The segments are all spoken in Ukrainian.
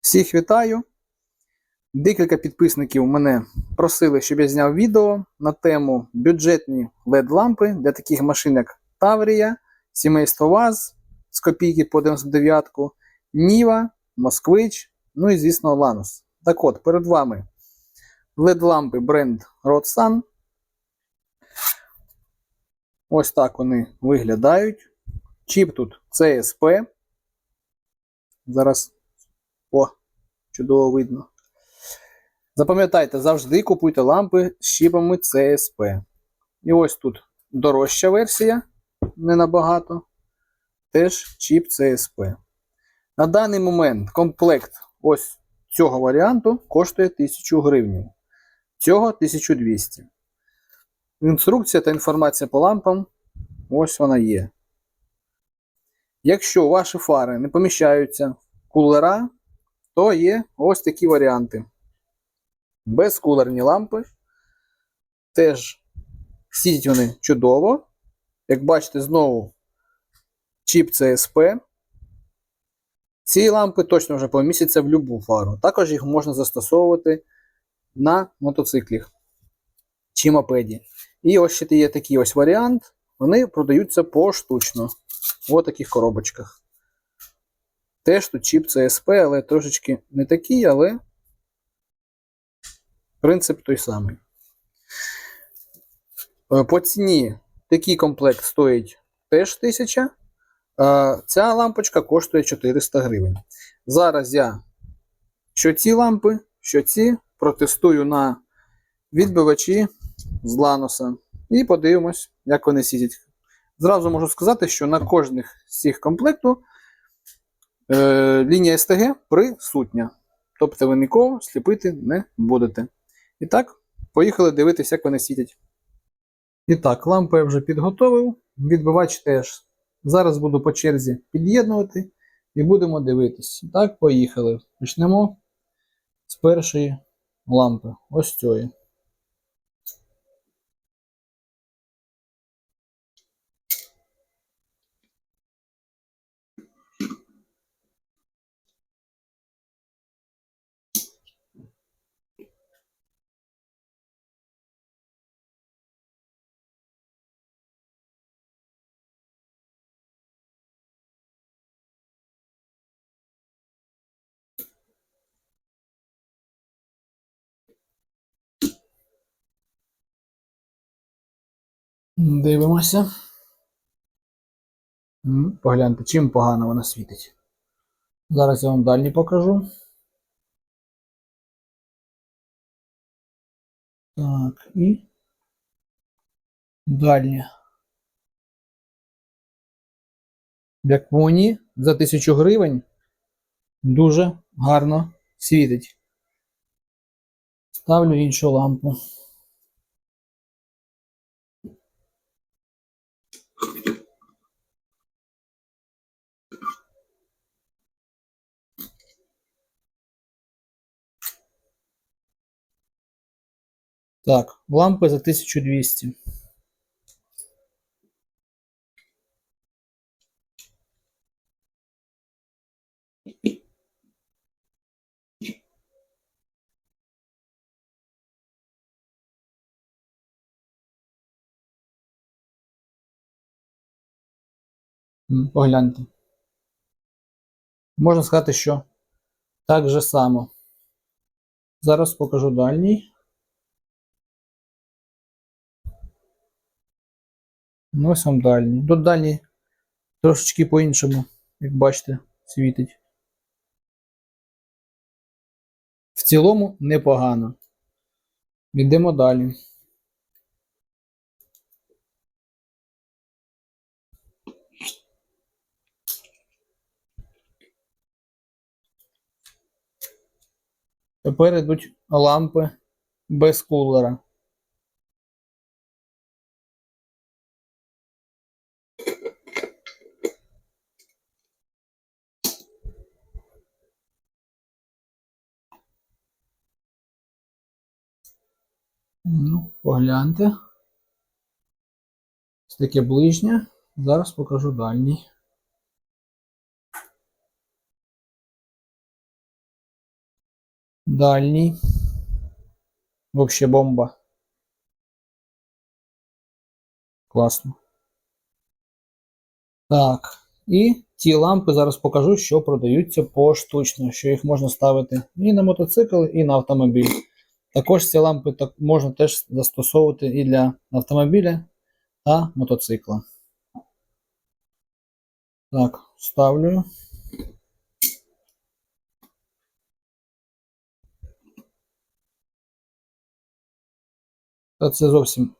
Всіх вітаю. Декілька підписників мене просили, щоб я зняв відео на тему бюджетні LED-лампи для таких машин, як Таврія, сімейство ВАЗ з копійки по 99, Ніва, Москвич, ну і, звісно, Ланус. Так от, перед вами LED-лампи бренд Rodsun. Ось так вони виглядають. Чіп тут CSP. Зараз. О, чудово видно. Запам'ятайте, завжди купуйте лампи з чіпами CSP. І ось тут дорожча версія, не набагато. Теж чіп CSP. На даний момент комплект ось цього варіанту коштує 1000 гривень. Цього 1200. Інструкція та інформація по лампам ось вона є. Якщо ваші фари не поміщаються кулера, то є ось такі варіанти. Безкулерні лампи. Теж сидять вони чудово. Як бачите, знову чіп CSP. Ці лампи точно вже помістяться в будь-яку фару. Також їх можна застосовувати на мотоциклі чи мопеді. І ось ще є такий ось варіант. Вони продаються поштучно. В таких коробочках. Теж тут чіп CSP, але трошечки не такий, але принцип той самий. Е, По ціні такий комплект стоїть теж 1000. Ця лампочка коштує 400 гривень. Зараз я що ці лампи, що ці протестую на відбивачі з Ланоса. І подивимось, як вони сидять. Зразу можу сказати, що на кожних з цих комплекту е, лінія СТГ присутня. Тобто ви нікого сліпити не будете. І так, поїхали дивитися, як вони сидять. І так, лампу я вже підготовив. Відбивач теж. Зараз буду по черзі під'єднувати і будемо дивитись. Так, поїхали. Почнемо з першої лампи. Ось цієї. Дивимося. Погляньте, чим погано вона світить. Зараз я вам дальні покажу. Так, і дальня. Як мені, за 1000 гривень дуже гарно світить. Ставлю іншу лампу. Так, лампи за 1200. М, Погляньте. Можна сказати, що так же само. Зараз покажу дальній. Ну, ось вам дальній. Тут дальній трошечки по-іншому, як бачите, світить. В цілому непогано. Йдемо далі. Тепер йдуть лампи без кулера. Ну, погляньте. Ось таке ближнє. Зараз покажу дальній. Дальній. Вообще бомба. Класно. Так. І ті лампи зараз покажу, що продаються поштучно, що їх можна ставити і на мотоцикл, і на автомобіль. Також ці лампи так можна теж застосовувати і для автомобіля та мотоцикла. Так, ставлю. Та це зовсім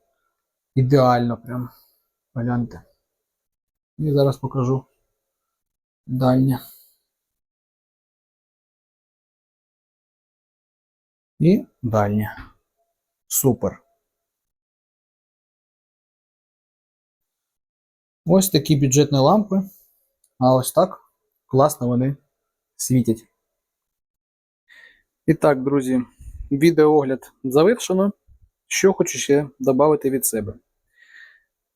ідеально прям. Гляньте. І зараз покажу дальнє. І дальнє. Супер. Ось такі бюджетні лампи. А ось так класно вони світять. І так, друзі, відеоогляд завершено. Що хочу ще додати від себе.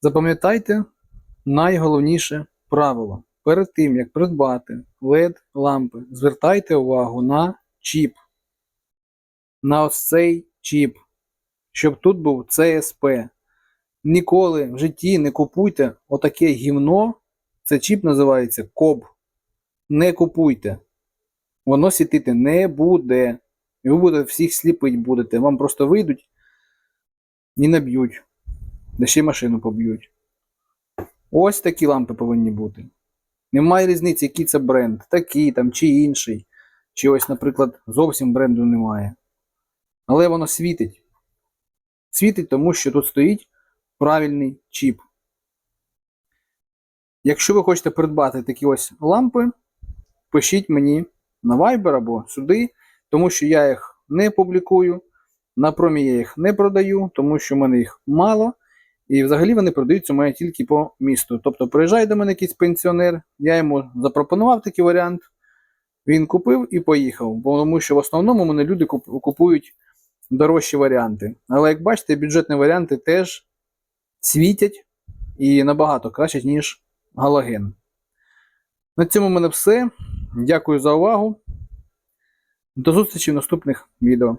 Запам'ятайте найголовніше правило. Перед тим, як придбати LED-лампи, звертайте увагу на чіп. На ось цей чіп. Щоб тут був CSP. Ніколи в житті не купуйте отаке гівно. Це чіп називається КОБ. Не купуйте. Воно світити не буде. І ви будете всіх сліпить будете. Вам просто вийдуть і наб'ють. Да ще машину поб'ють. Ось такі лампи повинні бути. Немає різниці, який це бренд, такий там чи інший. Чи ось, наприклад, зовсім бренду немає. Але воно світить. Світить, тому що тут стоїть правильний чіп. Якщо ви хочете придбати такі ось лампи, пишіть мені на Viber або сюди, тому що я їх не публікую. На промі я їх не продаю, тому що в мене їх мало. І взагалі вони продаються у мене тільки по місту. Тобто приїжджає до мене якийсь пенсіонер, я йому запропонував такий варіант. Він купив і поїхав. Бо тому що в основному мене люди купують дорожчі варіанти. Але як бачите, бюджетні варіанти теж світять і набагато краще, ніж галоген. На цьому в мене все. Дякую за увагу. До зустрічі в наступних відео.